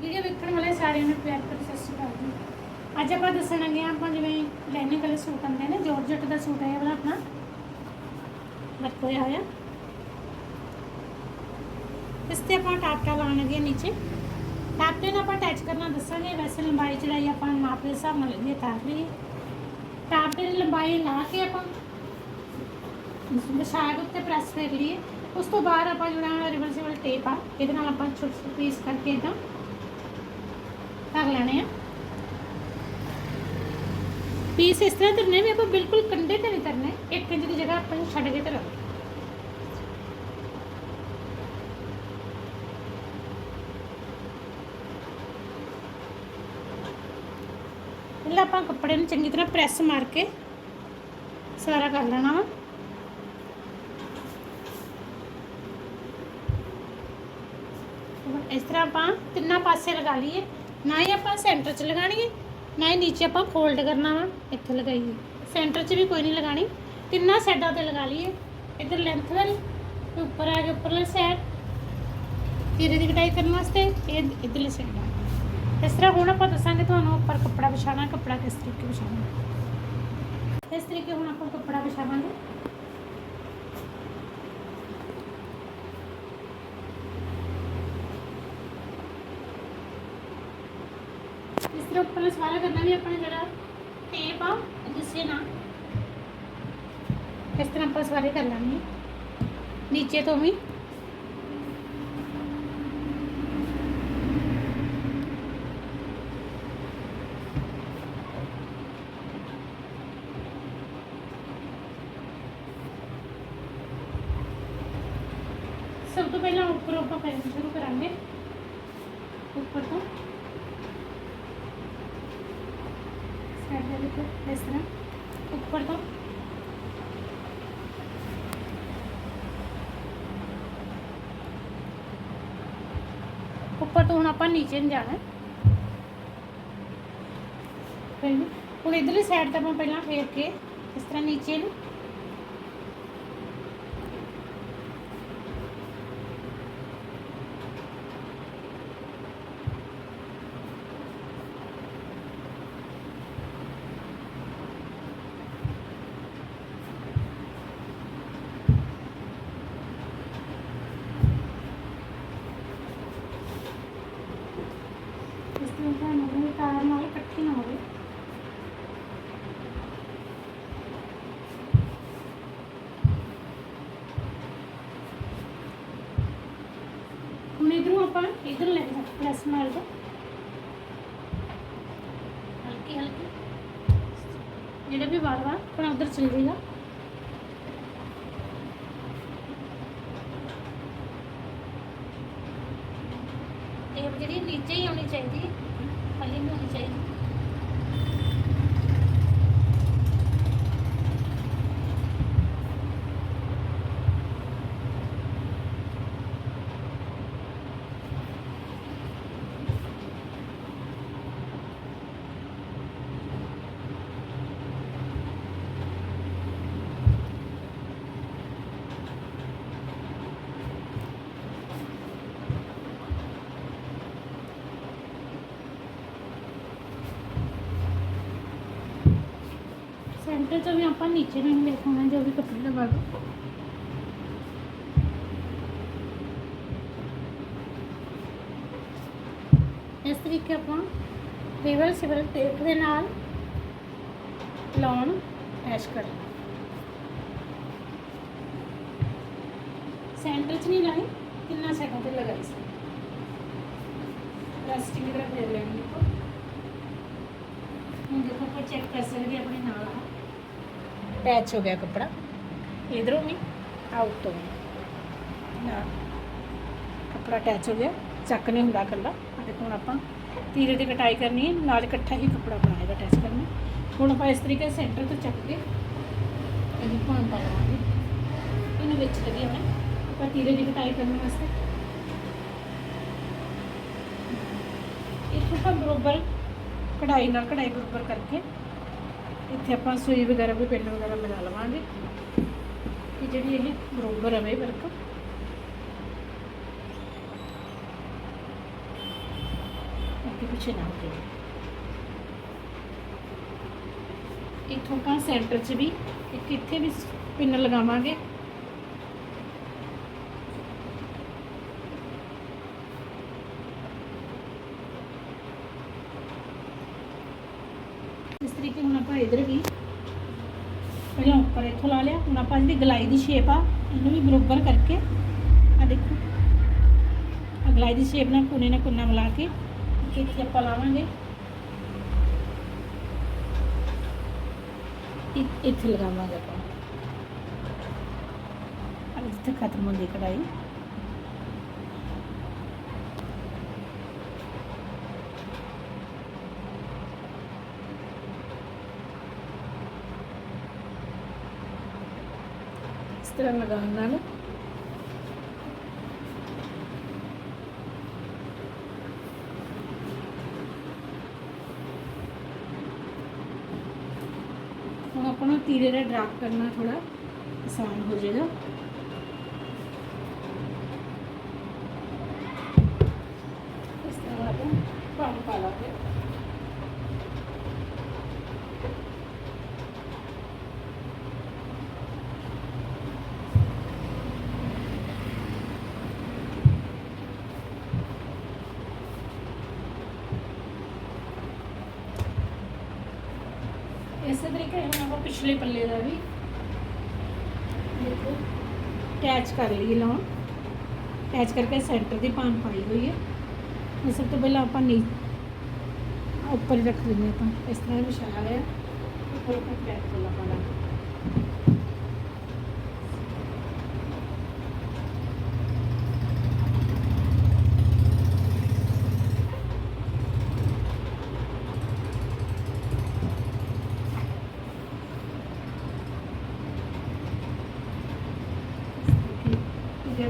Video ਵੇਖਣ ਵਾਲੇ ਸਾਰਿਆਂ ਨੂੰ ਪਿਆਰ ਭਰੀ ਸਤਿ ਸ਼੍ਰੀ ਅਕਾਲ ਜੀ। ਅੱਜ ਆਪਾਂ ਦੱਸਣ ਦੱਸਣਗੇ ਆਪਾਂ ਜਿਵੇਂ ਲੈਣੇ ਵਾਲੇ ਸੂਟ ਆਉਂਦੇ ਨੇ ਜੋਰਜਟ ਦਾ ਸੂਟ ਹੈ ਵਾਲਾ ਆਪਣਾ। ਵਰਕ ਹੋਇਆ ਇਸ ਤੇ ਆਪਾਂ ਟਾਪਟਾ ਲੱਗੇ ਨੀਚੇ। ਟਾਪਟੇ ਨੂੰ ਆਪਾਂ ਅਟੈਚ ਕਰਨਾ ਦੱਸਾਂਗੇ, ਵੈਸੇ ਲੰਬਾਈ ਚੜਾਈ ਆਪਾਂ ਨਾਪ ਦੇ ਹਿਸਾਬ ਨਾਲ ਲੈਣੀ ਤਾਰ ਲਈਏ। ਟਾਪਟੇ ਦੀ ਲੰਬਾਈ ਲਾ ਕੇ ਆਪਾਂ ਵਿਛਾੜ ਉੱਤੇ ਪ੍ਰੈਸ ਕਰ ਲਈਏ। ਉਸ ਤੋਂ ਬਾਅਦ ਆਪਾਂ ਜਿਹੜਾ ਰਿਵਰਸੀਬਲ ਟੇਪ ਆ, ਇਹਦੇ ਨਾਲ ਆਪਾਂ ਛੋਟੇ ਛੋਟੇ ਪੀਸ ਕਰਕੇ ਇਦਾਂ ਕਰ ਲੈਣੇ ਆ ਪੀਸ ਇਸ ਤਰ੍ਹਾਂ ਧਰਨੇ ਵੀ ਆਪਾਂ ਬਿਲਕੁਲ ਕੰਡੇ ਤੇ ਨਹੀਂ ਧਰਨੇ 1 ਇੰਚ ਦੀ ਜਗ੍ਹਾ ਆਪਾਂ ਨੂੰ ਛੱਡ ਕੇ ਧਰਾਂਗੇ ਪਹਿਲਾਂ ਆਪਾਂ ਕੱਪੜੇ ਨੂੰ ਚੰਗੀ ਤਰ੍ਹਾਂ ਪ੍ਰੈਸ ਮਾਰ ਕੇ ਸਾਰਾ ਕਰ ਲੈਣਾ ਵਾ ਹੁਣ ਇਸ ਤਰ੍ਹਾਂ ਆਪਾਂ ਤਿੰਨਾਂ ਪਾਸੇ ਲਗਾ ਲਈਏ ਨਾ ਹੀ ਆਪਾਂ ਸੈਂਟਰ 'ਚ ਲਗਾਣੀ ਹੈ, ਨਾ ਹੀ ਨੀਚੇ ਆਪਾਂ ਫੋਲਡ ਕਰਨਾ ਵਾ, ਇੱਥੇ ਲਗਾਈਏ। ਸੈਂਟਰ 'ਚ ਵੀ ਕੋਈ ਨਹੀਂ ਲਗਾਣੀ ਤਿੰਨਾਂ ਸਾਈਡਾਂ ਤੇ ਲਗਾ ਲਈਏ। ਇੱਧਰ ਲੈਂਥ ਵਾਲੀ ਤੇ ਉੱਪਰ ਆ ਕੇ ਉੱਪਰਲੇ ਸਾਈਡ ਤੀਰੇ ਦੀ ਕਟਾਈ ਕਰਨ ਵਾਸਤੇ ਇਹ ਇੱਧਰਲੀ ਸਾਈਡ ਇਸ ਤਰ੍ਹਾਂ ਹੁਣ ਆਪਾਂ ਦੱਸਾਂਗੇ ਤੁਹਾਨੂੰ ਉੱਪਰ ਕੱਪੜਾ ਵਿਛਾਣਾ ਕੱਪੜਾ ਕਿਸ ਤਰੀਕੇ ਵਿਛਾਉਣਾ। ਇਸ ਤਰੀਕੇ ਹੁਣ ਆਪਾਂ ਕੱਪੜਾ ਵਿਛਾਵਾਂਗੇ। ਇਸ ਤਰ੍ਹਾਂ ਸਾਰਾ ਕਰਨਾ ਵੀ ਆਪਣਾ ਜਿਹੜਾ ਟੇਪ ਆ ਇਹ ਨਾ ਇਸ ਤਰ੍ਹਾਂ ਆਪਾਂ ਸਾਰੇ ਕਰ ਲਾਂਗੇ ਨੀਚੇ ਤੋਂ ਵੀ। ਸਭ ਤੋਂ ਪਹਿਲਾਂ ਉੱਪਰੋਂ ਆਪਾਂ ਪੈਰ ਸ਼ੁਰੂ ਕਰਾਂਗੇ। ਉੱਪਰ ਤੋਂ। ਸਾਈਡ ਦੇ ਵਿੱਚ ਇਸ ਤਰ੍ਹਾਂ ਉੱਪਰ ਤੋਂ ਉੱਪਰ ਤੋਂ ਹੁਣ ਆਪਾਂ ਨੀਚੇ ਨੂੰ ਜਾਣਾ ਹੈ। ਫਿਰ ਵੀ ਹੁਣ ਇਧਰਲੀ ਸਾਈਡ ਤੇ ਆਪਾਂ ਪਹਿਲਾਂ ਫੇਰ ਕੇ ਇਸ ਤਰ੍ਹਾਂ ਨੀਚੇ ਨੂੰ ਇਸ ਤਰ੍ਹਾਂ ਤੁਹਾਨੂੰ ਵੀ ਤਾਰ ਨਾਲ ਇਕੱਠੀ ਨਾ ਹੋਵੇ ਹੁਣ ਇਧਰੋਂ ਆਪਾਂ ਇਧਰ ਲੈ ਜਾ ਪ੍ਰੈਸ ਮਾਰ ਦੋ। ਹਲਕੀ ਹਲਕੀ ਜਿਹੜਾ ਵੀ ਵਾਰ ਵਾਰ ਆਪਣਾ ਉਧਰ ਚਲ ਜਾਏਗਾ ਟੇਪ ਜਿਹੜੀ ਨੀਚੇ ਹੀ ਆਉਣੀ ਚਾਹੀਦੀ ਹੈ ਥੱਲੇ ਨਹੀਂ ਹੋਣੀ ਚਾਹੀਦੀ ਸੈਂਟਰ ਤੋਂ ਵੀ ਆਪਾਂ ਨੀਚੇ ਨੂੰ ਲੈ ਕੇ ਆਉਣਾ ਜੋ ਵੀ ਕੱਪੜੇ ਲਗਾ ਦੋ ਇਸ ਆਪਾਂ ਰਿਵਰ ਸਿਵਲ ਟੇਪ ਦੇ ਨਾਲ ਲਾਉਣ, ਐਸ਼ ਕਰ ਸੈਂਟਰ 'ਚ ਨਹੀਂ ਲਾਈ ਕਿੰਨਾ ਸਾਈਡਾਂ ਤੇ ਲਗਾਈ ਸੀ। ਪਲਾਸਟਿਕ ਦੀ ਤਰ੍ਹਾਂ ਫੇਰ ਲੈਣੀ ਹੁਣ ਦੇਖੋ ਆਪਾਂ ਚੈੱਕ ਕਰ ਸਕਦੇ ਆਪਣੇ ਨਾਲ ਆ। ਅਟੈਚ ਹੋ ਗਿਆ ਕੱਪੜਾ। ਇਧਰੋਂ ਵੀ ਆਊਟ ਤੋਂ ਵੀ ਨਾ, ਕੱਪੜਾ ਅਟੈਚ ਹੋ ਗਿਆ। ਚੱਕ ਨਹੀਂ ਹੁੰਦਾ ਇਕੱਲਾ। ਆਹ ਦੇਖੋ ਹੁਣ ਆਪਾਂ ਤੀਰੇ ਦੀ ਕਟਾਈ ਕਰਨੀ ਹੈ, ਨਾਲ ਇਕੱਠਾ ਹੀ ਕੱਪੜਾ ਬਣਾਏਗਾ ਅਟੈਚ ਕਰਨਾ ਹੁਣ ਆਪਾਂ ਇਸ ਤਰੀਕੇ ਸੈਂਟਰ ਤੋਂ ਚੱਕ ਕੇ ਇਹਨੂੰ ਭਾਂ ਪਾ ਲਵਾਂਗੇ। ਇਹਨੂੰ ਵਿੱਚ ਲੱਗੇ ਹੋਣਾ ਆਪਾਂ ਤੀਰੇ ਦੀ ਕਟਾਈ ਕਰਨ ਵਾਸਤੇ। ਇੱਥੋਂ ਆਪਾਂ ਬਰੋਬਰ ਕਢਾਈ ਨਾਲ ਕਢਾਈ ਬਰੋਬਰ ਕਰਕੇ ਇੱਥੇ ਆਪਾਂ ਸੂਈ ਵਗੈਰਾ ਵੀ ਪਿੰਨ ਵਗੈਰਾ ਲਗਾ ਲਵਾਂਗੇ। ਕਿ ਜਿਹੜੀ ਇਹ ਬਰੋਬਰ ਰਵੇ ਵਰਕ। ਅੱਗੇ ਪਿੱਛੇ ਨਾ ਹੋ ਜਾਵੇ ਇੱਥੋਂ ਆਪਾਂ ਸੈਂਟਰ 'ਚ ਵੀ ਇੱਕ ਇੱਥੇ ਵੀ ਪਿੰਨ ਲਗਾਵਾਂਗੇ ਇਸ ਤਰੀਕੇ ਹੁਣ ਆਪਾਂ ਇਧਰ ਵੀ ਪਹਿਲਾਂ ਉੱਪਰ ਇੱਥੋਂ ਲਾ ਲਿਆ ਹੁਣ ਆਪਾਂ ਜਿਹੜੀ ਗਲਾਈ ਦੀ ਸ਼ੇਪ ਆ, ਇਹਨੂੰ ਵੀ ਬਰੋਬਰ ਕਰਕੇ ਆ ਦੇਖੋ। ਆ ਗਲਾਈ ਦੀ ਸ਼ੇਪ ਨਾਲ ਕੋਨੇ ਨਾਲ ਕੋਨਾ ਮਿਲਾ ਕੇ ਇੱਥੇ ਆਪਾਂ ਲਾਵਾਂਗੇ। ਇ- ਇੱਥੇ ਲਗਾਵਾਂਗੇ ਆਪਾਂ। ਆ ਜਿੱਥੇ ਖਤਮ ਹੁੰਦੀ ਕਢਾਈ। ਤਰ੍ਹਾਂ ਲਗਾਉਣ ਨਾਲ। ਹੁਣ ਆਪਾਂ ਨੂੰ ਤੀਰੇ ਦਾ ਡਰਾਫਟ ਕਰਨਾ ਥੋੜਾ ਆਸਾਨ ਹੋ ਜਾਏਗਾ। ਇਸ ਤਰ੍ਹਾਂ ਆਪਾਂ ਪਾਣੀ ਪਾ ਲਾਂਗੇ। ਇਸੇ ਤਰੀਕੇ ਨਾਲ ਆਪਾਂ ਪਿਛਲੇ ਪੱਲੇ ਦਾ ਵੀ ਦੇਖੋ ਅਟੈਚ ਕਰ ਲਈਏ ਲਾਉਣ ਅਟੈਚ ਕਰਕੇ ਸੈਂਟਰ ਦੀ ਪਾਨ ਪਾਈ ਹੋਈ ਹੈ। ਇਹ ਸਭ ਤੋਂ ਪਹਿਲਾਂ ਆਪਾਂ ਨੀ ਉੱਪਰ ਹੀ ਰੱਖ ਦਿੰਦੇ ਆਪਾਂ। ਇਸ ਤਰ੍ਹਾਂ ਵਿਛਾਇਆ ਹੋਇਆ। ਉੱਪਰ ਆਪਾਂ ਅਟੈਚ ਕਰ ਲਾਂਗੇ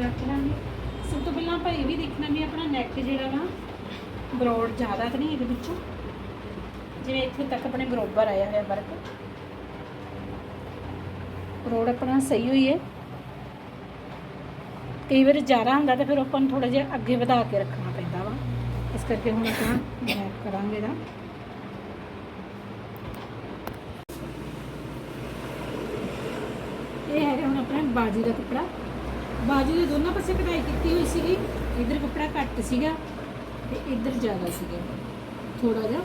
ਜਦ ਰੱਖਾਂਗੇ ਸਭ ਤੋਂ ਪਹਿਲਾਂ ਆਪਾਂ ਇਹ ਵੀ ਦੇਖਣਾ ਵੀ ਆਪਣਾ ਨੈਕ ਜਿਹੜਾ ਵਾ ਬਰੋਡ ਜ਼ਿਆਦਾ ਤਾਂ ਨਹੀਂ ਇਹਦੇ ਵਿੱਚੋਂ। ਜਿਵੇਂ ਇੱਥੇ ਤੱਕ ਆਪਣੇ ਬਰੋਬਰ ਆਇਆ ਹੋਇਆ ਵਰਕ ਬਰੋਡ ਆਪਣਾ ਸਹੀ ਹੋਈ ਹੈ ਕਈ ਵਾਰ ਜ਼ਿਆਦਾ ਹੁੰਦਾ ਤਾਂ ਫਿਰ ਆਪਾਂ ਨੂੰ ਥੋੜਾ ਜਿਹਾ ਅੱਗੇ ਵਧਾ ਕੇ ਰੱਖਣਾ ਪੈਂਦਾ ਵਾ। ਇਸ ਕਰਕੇ ਹੁਣ ਆਪਾਂ ਨੈਕ ਕਰਾਂਗੇ ਦਾ ਇਹ ਹੈਗਾ ਹੁਣ ਆਪਣਾ ਬਾਜੀ ਦਾ ਕੱਪੜਾ। ਬਾਜੂ ਦੇ ਦੋਨਾਂ ਪਾਸੇ ਕਢਾਈ ਕੀਤੀ ਹੋਈ ਸੀਗੀ। ਇਧਰ ਕੱਪੜਾ ਘੱਟ ਸੀਗਾ ਤੇ ਇਧਰ ਜ਼ਿਆਦਾ ਸੀਗਾ। ਥੋੜਾ ਜਿਹਾ।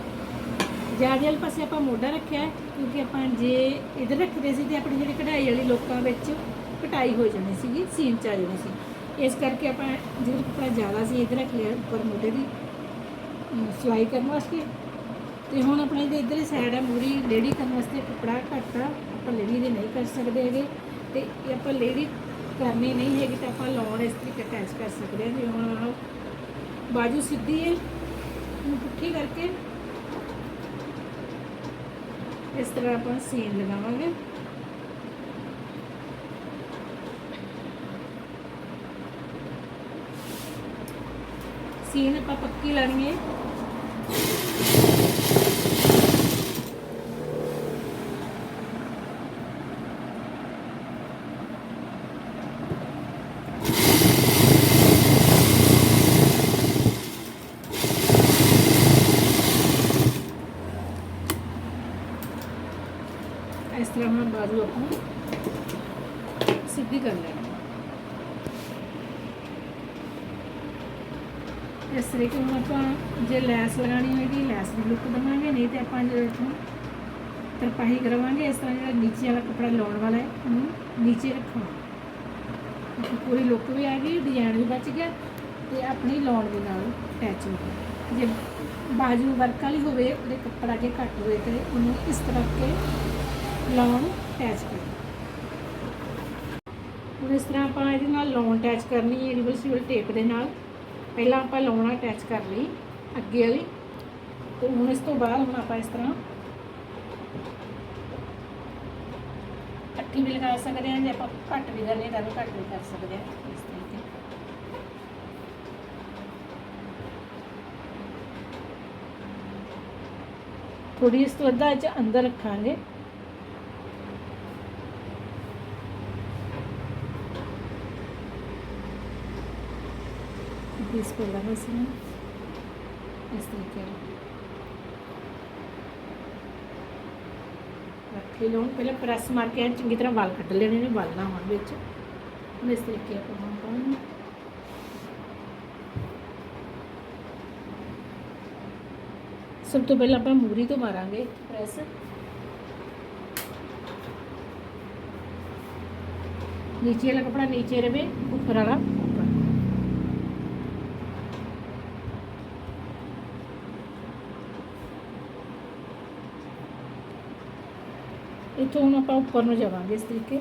ਜ਼ਿਆਦਾ ਵਾਲੇ ਪਾਸੇ ਆਪਾਂ ਮੋਢਾ ਰੱਖਿਆ ਕਿਉਂਕਿ ਆਪਾਂ ਜੇ ਇਧਰ ਰੱਖਦੇ ਸੀ ਤੇ ਆਪਣੀ ਜਿਹੜੀ ਕਢਾਈ ਵਾਲੀ ਲੋਕਾਂ ਵਿੱਚ ਕਟਾਈ ਹੋ ਜਾਣੀ ਸੀਗੀ, ਸੀਨ ਚ ਆ ਜਾਣੀ ਸੀ। ਇਸ ਕਰਕੇ ਆਪਾਂ ਜਿਹੜਾ ਕੱਪੜਾ ਜ਼ਿਆਦਾ ਸੀ ਇਧਰ ਰੱਖ ਲਿਆ ਉੱਪਰ ਮੋਢੇ ਦੀ ਸਿਲਾਈ ਕਰਨ ਵਾਸਤੇ। ਤੇ ਹੁਣ ਆਪਣੇ ਦੇ ਇਧਰ ਸਾਈਡ ਹੈ ਮੂਰੀ ਲੇਡੀ ਕਰਨ ਵਾਸਤੇ ਕੱਪੜਾ ਘੱਟ ਆ, ਆਪਾਂ ਲੇਡੀ ਦੇ ਨਹੀਂ ਕਰ ਸਕਦੇ ਹੈਗੇ। ਤੇ ਆਪਾਂ ਲੇਡੀ ਕਰਨੀ ਨਹੀਂ ਹੈਗੀ ਤਾਂ ਆਪਾਂ ਲਾਉਣ ਇਸ ਤਰੀਕੇ ਅਟੈਚ ਕਰ ਸਕਦੇ ਹਾਂ ਜਿਵੇਂ ਹੁਣ ਬਾਜੂ ਸਿੱਧੀ ਹੈ ਇਹਨੂੰ ਪੁੱਠੀ ਕਰਕੇ ਇਸ ਤਰ੍ਹਾਂ ਆਪਾਂ ਸੀਨ ਲਗਾਵਾਂਗੇ। ਸੀਨ ਆਪਾਂ ਪੱਕੀ ਲਾਣੀ ਹੈ ਇਸ ਤਰ੍ਹਾਂ ਹੁਣ ਬਾਜੂ ਆਪਣੀ ਸਿੱਧੀ ਕਰ ਲੈਣੀ ਇਸ ਤਰੀਕੇ ਹੁਣ ਆਪਾਂ ਜੇ ਲੈਸ ਲਗਾਣੀ ਹੋਏਗੀ ਲੈਸ ਦੀ ਲੁੱਕ ਦਵਾਂਗੇ, ਨਹੀਂ ਤੇ ਆਪਾਂ ਜਿਹੜਾ ਇੱਥੋਂ ਤਰਪਾਹੀ ਕਰਵਾਵਾਂਗੇ ਇਸ ਤਰ੍ਹਾਂ ਜਿਹੜਾ ਨੀਚੇ ਵਾਲਾ ਕੱਪੜਾ ਲਾਉਣ ਵਾਲਾ ਹੈ, ਉਹਨੂੰ ਨੀਚੇ ਰੱਖਾਂਗੇ ਪੂਰੀ ਲੁੱਕ ਵੀ ਆ ਗਈ ਡਿਜ਼ਾਈਨ ਵੀ ਬਚ ਗਿਆ ਤੇ ਆਪਣੀ ਲਾਉਣ ਦੇ ਨਾਲ ਅਟੈਚ ਹੋ ਗਿਆ। ਜੇ ਬਾਜੂ ਵਰਕ ਵਾਲੀ ਹੋਵੇ, ਉਹਦੇ ਕੱਪੜਾ ਜੇ ਘੱਟ ਹੋਵੇ ਤੇ ਉਹਨੂੰ ਇਸ ਤਰ੍ਹਾਂ ਕੇ ਲਾਉਣ ਅਟੈਚ ਕਰਨਾ। ਹੁਣ ਇਸ ਤਰ੍ਹਾਂ ਆਪਾਂ ਇਹਦੇ ਨਾਲ ਲਾਉਣ ਅਟੈਚ ਕਰਨੀ ਹੈ ਰਿਵਰਸੀਬਲ ਟੇਪ ਦੇ ਨਾਲ। ਪਹਿਲਾਂ ਆਪਾਂ ਲਾਉਣਾ ਅਟੈਚ ਕਰ ਲਈ, ਅੱਗੇ ਵਾਲੀ। ਤੇ ਹੁਣ ਇਸ ਤੋਂ ਬਾਅਦ ਹੁਣ ਆਪਾਂ ਇਸ ਤਰ੍ਹਾਂ ਇਕੱਠੀ ਵੀ ਲਗਾ ਸਕਦੇ ਹਾਂ, ਜੇ ਆਪਾਂ ਘੱਟ ਵੀ ਕਰਨੀ ਤਾਂ ਘੱਟ ਵੀ ਕਰ ਸਕਦੇ ਹਾਂ, ਇਸ ਤਰੀਕੇ ਥੋੜੀ ਇਸ ਤੋਂ ਅੱਧਾ ਚ ਅੰਦਰ ਰੱਖਾਂਗੇ। ਇਸ ਕੋਲ ਲਗਾ ਸੀ ਇਸ ਤਰੀਕੇ ਨਾਲ ਰੱਖ ਕੇ ਲਓ ਪਹਿਲਾਂ ਪ੍ਰੈਸ ਮਾਰ ਕੇ ਐਨ ਚੰਗੀ ਤਰ੍ਹਾਂ ਵਾਲ ਕੱਢ ਲੈਣੇ ਨੇ ਵਾਲ ਨਾ ਹੋਣ ਵਿੱਚ ਹੁਣ ਇਸ ਤਰੀਕੇ ਆਪਾਂ ਹੁਣ ਪਾਉਣੇ ਸਭ ਤੋਂ ਪਹਿਲਾਂ ਆਪਾਂ ਮੂਰੀ ਤੋਂ ਮਾਰਾਂਗੇ ਪ੍ਰੈਸ नीचे वाला कपड़ा नीचे रहे ऊपर वाला ਇੱਥੋਂ ਹੁਣ ਆਪਾਂ ਉੱਪਰ ਨੂੰ ਜਾਵਾਂਗੇ ਇਸ ਤਰੀਕੇ।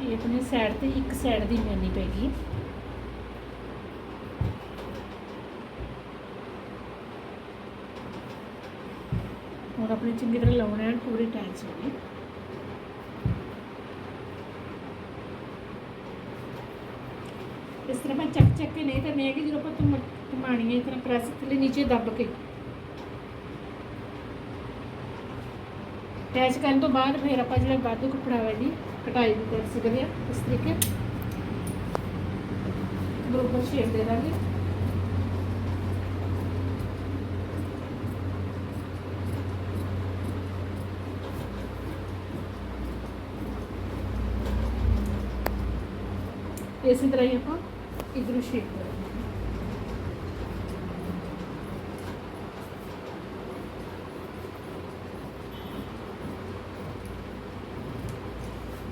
ਇਹ ਆਪਣੇ ਸਾਈਡ ਤੇ ਇੱਕ ਸਾਈਡ ਦੀ ਮੈਨੀ ਪੈਗੀ ਹੁਣ ਆਪਣੀ ਚੰਗੀ ਤਰ੍ਹਾਂ ਲਾਉਣਾ ਹੈ ਪੂਰੀ ਟਾਈਟ ਹੋਣੀ ਇਸ ਤਰ੍ਹਾਂ ਮੈਂ ਚੱਕ ਚੱਕ ਕੇ ਨਹੀਂ ਕਰਨੀ ਹੈ ਕਿ ਜਦੋਂ ਆਪਾਂ ਤੁਮ ਘੁਮਾਣੀ ਹੈ ਇਸ ਤਰ੍ਹਾਂ ਪ੍ਰੈਸ ਥੱਲੇ ਨੀਚੇ ਦੱਬ ਕੇ। ਅਟੈਚ ਕਰਨ ਤੋਂ ਬਾਅਦ ਫਿਰ ਆਪਾਂ ਜਿਹੜਾ ਵਾਧੂ ਕੱਪੜਾ ਹੈ ਜੀ, ਕਟਾਈ ਵੀ ਕਰ ਸਕਦੇ ਆ ਇਸ ਤਰੀਕੇ। ਬਰੋਬਰ ਸ਼ੇਪ ਦੇ ਦਾਂਗੇ। ਇਸੇ ਤਰ੍ਹਾਂ ਹੀ ਆਪਾਂ ਇਧਰੋਂ ਸ਼ੇਪ ਕਰਾਂਗੇ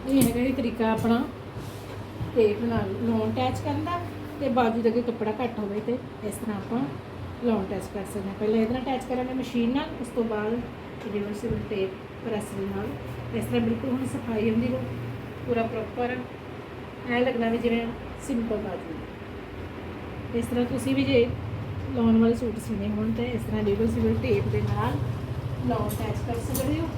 ਇਹ ਹੈਗਾ ਜੀ ਤਰੀਕਾ ਆਪਣਾ ਟੇਪ ਨਾਲ ਲੋਨ ਅਟੈਚ ਕਰਨ ਦਾ ਤੇ ਬਾਜੂ ਦੇ ਅੱਗੇ ਕੱਪੜਾ ਘੱਟ ਹੋਵੇ ਤੇ ਇਸ ਤਰ੍ਹਾਂ ਆਪਾਂ ਲੋਨ ਅਟੈਚ ਕਰ ਸਕਦੇ ਹਾਂ। ਪਹਿਲਾਂ ਇਹਦੇ ਅਟੈਚ ਕਰਾਂਗੇ ਮਸ਼ੀਨ ਨਾਲ, ਉਸ ਤੋਂ ਬਾਅਦ ਰਿਵਰਸਿਬਲ ਟੇਪ ਪ੍ਰੈਸ ਨਾਲ। ਇਸ ਤਰ੍ਹਾਂ ਬਿਲਕੁਲ ਹੁਣ ਸਫ਼ਾਈ ਹੁੰਦੀ ਹੋ ਪੂਰਾ ਪ੍ਰੋਪਰ ਐ ਲੱਗਣਾ ਵੀ ਜਿਵੇਂ ਸਿੰਪਲ ਬਾਜੂ ਇਸ ਤਰ੍ਹਾਂ ਤੁਸੀਂ ਵੀ ਜੇ ਲੋਨ ਵਾਲੇ ਸੂਟ ਸੀਨੇ ਹੋਣ ਤਾਂ ਇਸ ਤਰ੍ਹਾਂ ਰਿਵਰਸਿਬਲ ਟੇਪ ਦੇ ਨਾਲ ਲੋਨ ਅਟੈਚ ਕਰ ਸਕਦੇ ਹੋ।